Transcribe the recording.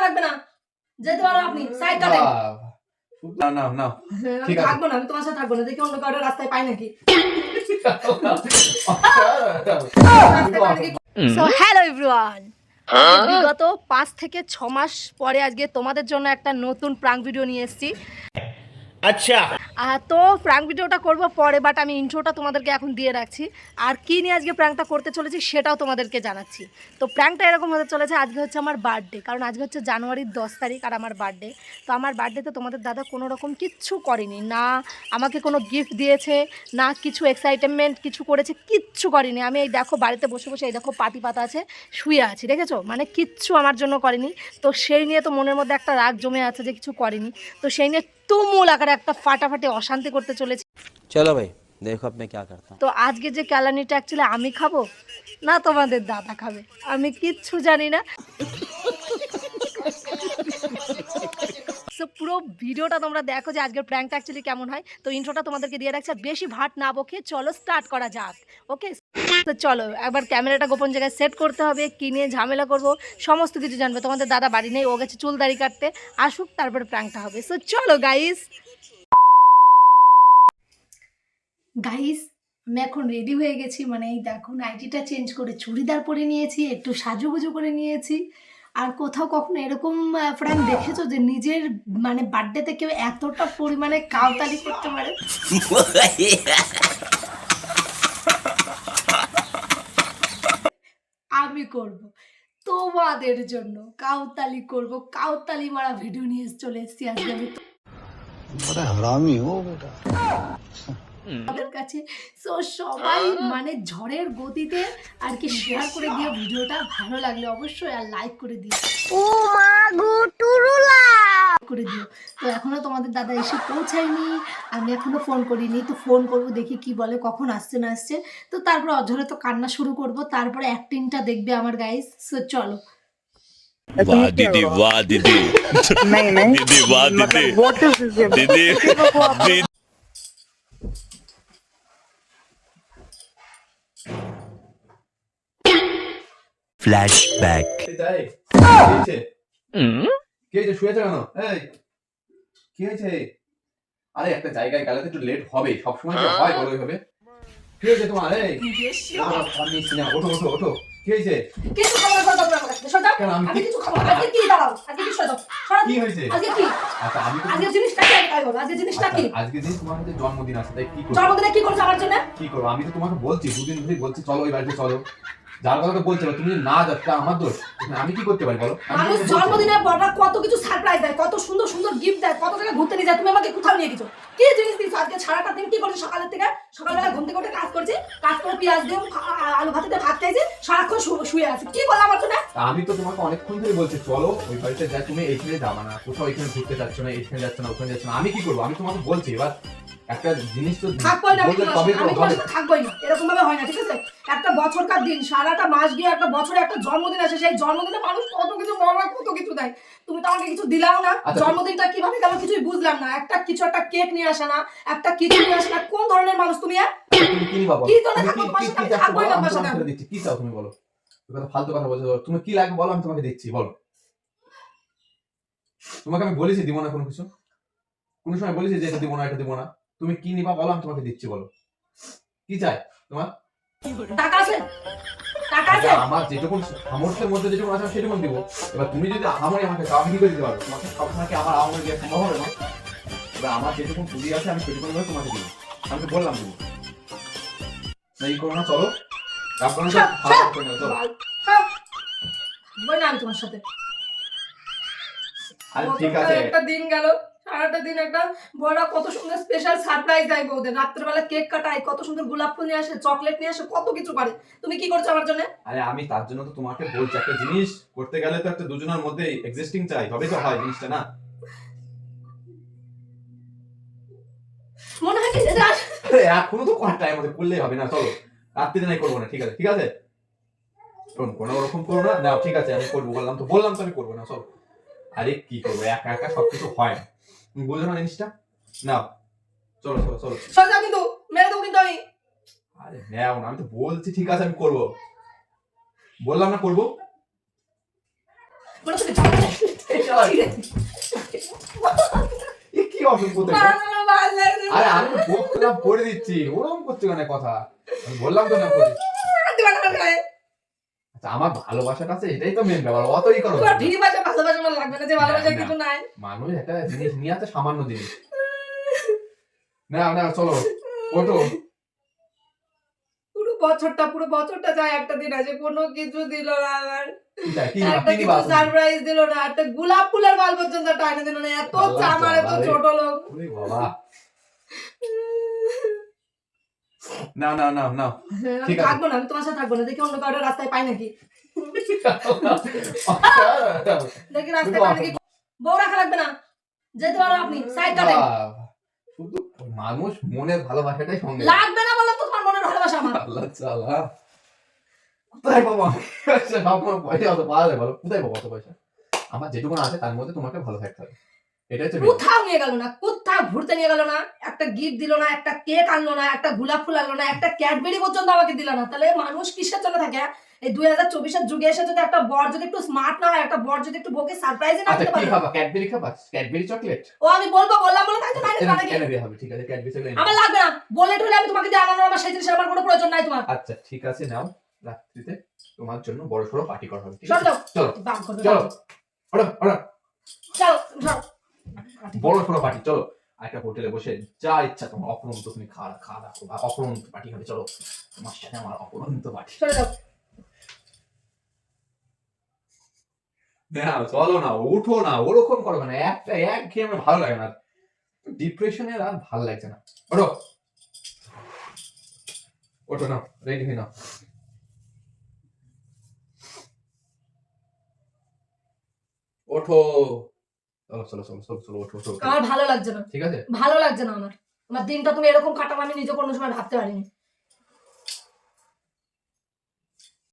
থাকবে না আমি যেতে পারো আপনি। না না না ঠিক আছে। থাকব না আমি তোমার সাথে থাকব না। দেখি অন্য কারও রাস্তায় পাই নাকি। সো হ্যালো এভরিওয়ান বিগত পাঁচ থেকে ছ মাস পরে আজকে তোমাদের জন্য একটা নতুন প্রাঙ্ক ভিডিও নিয়ে এসেছি। আচ্ছা। তো প্রাঙ্ক ভিডিওটা করব পরে বাট আমি ইন্ট্রোটা তোমাদেরকে এখন দিয়ে রাখছি। আর কি নিয়ে আজকে প্র্যাঙ্কটা করতে চলেছি সেটাও তোমাদেরকে জানাচ্ছি। তো প্র্যাঙ্কটা এরকম হতে চলেছে, আজকে হচ্ছে আমার বার্থডে কারণ আজকে হচ্ছে জানুয়ারির দশ তারিখ আর আমার বার্থডে তো আমার বার্থডেতে তোমাদের দাদা কোনো রকম কিচ্ছু করেনি, না আমাকে কোনো গিফট দিয়েছে, না কিছু এক্সাইটেনমেন্ট কিছু করেছে, কিচ্ছু করেনি। আমি এই দেখো বাড়িতে বসে বসে এই দেখো পাতি পাতা আছে, শুয়ে আছি, দেখেছ? মানে কিচ্ছু আমার জন্য করেনি। তো সেই নিয়ে তো মনের মধ্যে একটা রাগ জমে আছে যে কিছু করেনি। তো সেই নিয়ে তুমুল আকারে একটা ফাটাফাটি অশান্তি করতে চলেছে। চলো ভাই দেখো আপনি কি করতে তো আজকে যে ক্যালানিটা অ্যাকচুয়ালি আমি খাব না তোমাদের দাদা খাবে। আমি কিচ্ছু জানি না। পুরো ভিডিওটা তোমরা দেখো যে আজকের প্র্যাঙ্কটা অ্যাকচুয়ালি কেমন হয়। তো ইন্ট্রোটা তোমাদেরকে দিয়ে রাখছে বেশি ভাট না বকে চলো স্টার্ট করা যাক ওকে তো চলো একবার ক্যামেরাটা গোপন জায়গায় সেট করতে হবে কিনে ঝামেলা করব সমস্ত কিছু জানবে। তোমাদের দাদা বাড়ি নেই ও গেছে চুল দাড়ি কাটতে। আসুক তারপরে প্র্যাঙ্কটা হবে। সো চলো গাইস গাইস আমি এখন রেডি হয়ে গেছি। মানে এই দেখুন আইডিটা চেঞ্জ করে চুড়িদার পরে নিয়েছি, একটু সাজুগুজু করে নিয়েছি। আর কোথাও কখনো এরকম ফ্রেন্ড দেখেছ যে নিজের মানে বার্থডেতে কেউ এতটা পরিমাণে কাউতালি করতে পারে? আমি করব। তোমাদের জন্য কাউতালি করব। কাউতালি মারা ভিডিও নিয়ে চলে এসেছি আজকে আমি ও বেটা। আমাদের কাছে সো সবাই মানে ঝড়ের গতিতে আর কি শেয়ার করে দিও ভিডিওটা ভালো লাগলে অবশ্যই আর লাইক করে দিও ও মা গো টুরুলা করে দিও তো এখনো তোমাদের দাদা এসে পৌঁছায়নি আমি এখনো ফোন করিনি তো ফোন করব দেখি কি বলে কখন আসছে না আসছে তো তারপর অঝরে তো কান্না শুরু করব তারপরে অ্যাক্টিংটা দেখবে আমার গাইস সো চলো वाह दीदी वाह दीदी नहीं नहीं दीदी वाह दीदी मतलब व्हाट इज दिस दीदी ফ্ল্যাশব্যাক কি হয়েছে? শুয়েছে কেন? এই কি হয়েছে? আরে একটা জায়গায় গেলে তো একটু লেট হবে সবসময় যে হয় বলে হবে। কি হয়েছে তোমার? এই ফোন নিচ্ছি না ওঠো ওঠো ওঠো। কি হয়েছে? কেন আমি আমি কিছু খাব না আজকে কি দাঁড়াও আজকে কি সরো সরো কি হয়েছে আজকে কি আচ্ছা আমি তো আজকে জিনিসটা কি আগে আজকে জিনিসটা কি আজকে দিন তোমার হাতে জন্মদিন আছে তাই কি করব জন্মদিনে কি করছ আমার জন্য কি করব আমি তো তোমাকে বলছি দুদিন ধরে বলছি চলো ওই বাড়িতে চলো যার কথা তো বলছে তুমি যদি না তা আমার দোষ আমি কি করতে পারি বলো মানুষ জন্মদিনে বড়রা কত কিছু সারপ্রাইজ দেয় কত সুন্দর সুন্দর গিফট দেয় কত জায়গায় ঘুরতে নিয়ে যায় তুমি আমাকে কোথাও নিয়ে গেছো কি জিনিস আজকে সারাটা দিন কি করছ সকালের থেকে সকালবেলা ঘুম থেকে উঠে কাজ করছি কাজ করে পেঁয়াজ দিয়ে আলু ভাতে ভাত খাইছি সারাক্ষণ শুয়ে আছি কি আমি তো তোমাকে অনেকক্ষণ ধরে বলছি চলো ওই বাড়িতে যা তুমি এইখানে যাবা না কোথাও এখানে ঘুরতে যাচ্ছ না এখানে যাচ্ছ না ওখানে যাচ্ছ না আমি কি করব? আমি তোমাকে বলছি এবার একটা জিনিস তো থাকবোই না আমি বললে তোমার তবে তো হবে। থাকবোই না এরকম ভাবে হয় না ঠিক আছে? একটা বছরকার দিন সারাটা মাস গিয়ে একটা বছরে একটা জন্মদিন আসে সেই জন্মদিনে মানুষ কত কিছু বড়রা কত কিছু দেয়। তুমি তো আমাকে কিছু দিলাও না আচ্ছা। জন্মদিনটা কীভাবে গেল কিছুই বুঝলাম না একটা কিছু একটা কেক নিয়ে আসে না একটা কিছু নিয়ে আসে না কোন ধরনের মানুষ তুমি কি থাকব তোমার সাথে? থাকবোই না তোমার সাথে। কি চাও তুমি বলো? কথা ফালতু কথা বলছো। তুমি কি লাগবে বলো আমি তোমাকে দিচ্ছি বলো। তোমাকে আমি বলেছি দিব না কোনো কিছু। কোনো সময় বলেছি যে এটা দিব না এটা দিব না। তুমি কি নিবা বলো আমি তোমাকে দিচ্ছি বলো। কি চাই তোমার? টাকা আছে? টাকা আছে? আচ্ছা, আমার যেটুকু সামর্থ্যের মধ্যে যেটুকু আছে সেটুকু দিব। এবার তুমি যদি আমারই আমাকে চাও আমি কি করে দিতে পারব? তোমাকে সবসময় আমার আমার দেওয়া সম্ভব হবে না? এবার আমার যেটুকু পুঁজি আছে আমি সেটুকু তোমাকে দিব। আমি তো বললাম না এই করো না চলো। না হ্যাঁ। থাকবোই না আমি তোমার সাথে। কত ঠিক আছে। একটা দিন গেল সারাটা দিন একটা বড় কত সুন্দর স্পেশাল সারপ্রাইজ দেয় বউদের। রাত্রেবেলা কেক কাটায় কত সুন্দর গোলাপ ফুল নিয়ে আসে চকলেট নিয়ে আসে কত কিছু করে। তুমি কি করছ আমার জন্য? আরে আমি তার জন্য তো তোমাকে বলছি একটা জিনিস করতে গেলে তো একটা দুজনের মধ্যে এক্সিস্টিং চাই তবে তো হয় জিনিসটা না? মনে হয় এখনও তো কটা টাইম আছে করলেই হবে না চলো। রাত্রিতে নাই করব না ঠিক আছে ঠিক আছে? কোনো রকম করব না না ঠিক আছে আমি করব বললাম তো বললাম তো আমি করব না চলো। আরে কি করব একা একা সবকিছু হয় না। তুমি বুঝলো না জিনিসটা? না চলো চলো চলো। সোজা কিন্তু মেরে দেবো কিন্তু আমি। আরে নেও না আমি তো বলছি ঠিক আছে আমি করব। বললাম না করব? কি অসুখ আরে আমি বললাম করে দিচ্ছি। ওরকম করছে কেন কথা? আমি বললাম তো না করি আচ্ছা আমার ভালোবাসাটা আছে এটাই তো মেন ব্যাপার অতই করো ভালোবাসা ভালোবাসা আমার লাগবে না যে ভালোবাসা কিছু নাই। মানুষ একটা জিনিস নিয়ে আছে সামান্য জিনিস। না না চলো ওঠো। বছরটা পুরো বছরটা যায় একটা দিন আছে কোনো কিছু দিল না আমার কি চাই? কি নিবা? একটা কিছু সারপ্রাইজ দিল না একটা গোলাপ ফুলের মাল পর্যন্ত টাইনে দিল না এত আল্লাহ এত ছোট লোক। না না না না। ঠিক আছে। থাকব না আমি তোমার সাথে থাকব না দেখি অন্য কারোর রাস্তায় পাই নাকি? দেখি রাস্তায় পাই নাকি? বউ রাখা লাগবে না। যেতে পারো আপনি শুধু মানুষ মনের ভালোবাসাটাই সঙ্গে। লাগবে না বললাম তো তোমার মনের ভালোবাসা আমার আল্লাহ চালা। কোথায় পাবো বলো কোথায় পাবো পয়সা। আমার যেটুকু আছে, তার মধ্যে তোমাকে ভালো থাকতে হবে। কোথাও নিয়ে গেল না কোথাও ঘুরতে নিয়ে গেল না একটা গিফট দিল না একটা কেক আনলো না একটা গোলাপ ফুল আনলো না একটা ক্যাডবেরি পর্যন্ত আমাকে দিল না। তাহলে মানুষ কিসের জন্য থাকে? এই দুই হাজার চব্বিশের যুগে এসে যদি একটা বর যদি একটু স্মার্ট না হয় একটা বর যদি একটু বউকে সারপ্রাইজ না আচ্ছা দিতে পারে? খাবা? ক্যাডবেরি খাবা? ক্যাডবেরি চকলেট ও আমি বলব বললাম বলে তাই তো নাকি এনে হবে? ঠিক আছে ক্যাডবেরি চকলেট আমার লাগবে না। বলে আমি তোমাকে দিয়ে আনানো আমার সেই জিনিসের আমার কোনো প্রয়োজন নাই তোমার। আচ্ছা ঠিক আছে নাও। রাত্রিতে তোমার জন্য বড় সড়ো পার্টি করা হবে চলো। চলো। ওরা ওরা চলো। সর। বড় সড়ো পার্টি চলো। একটা হোটেলে বসে যা ইচ্ছা তোমার অপরন্ত তুমি খাওয়া খাওয়া দাওয়া করবা অপরন্ত পার্টি হবে চলো। তোমার সাথে আমার অপরন্ত পার্টি। না চলো না ওঠো না ওরকম করো না একটা এক খেয়ে আমার ভালো লাগে না। ডিপ্রেশনের আর ভালো লাগছে না। ওঠো। ওঠো না রেডি হয়ে নাও। ওঠো। চলো চলো চলো চলো ওঠো ওঠো। আমার ভালো লাগছে না। ঠিক আছে? ভালো লাগছে না আমার। আমার দিনটা তুমি এরকম কাটাবো আমি নিজে কোনো সময় ভাবতে পারিনি।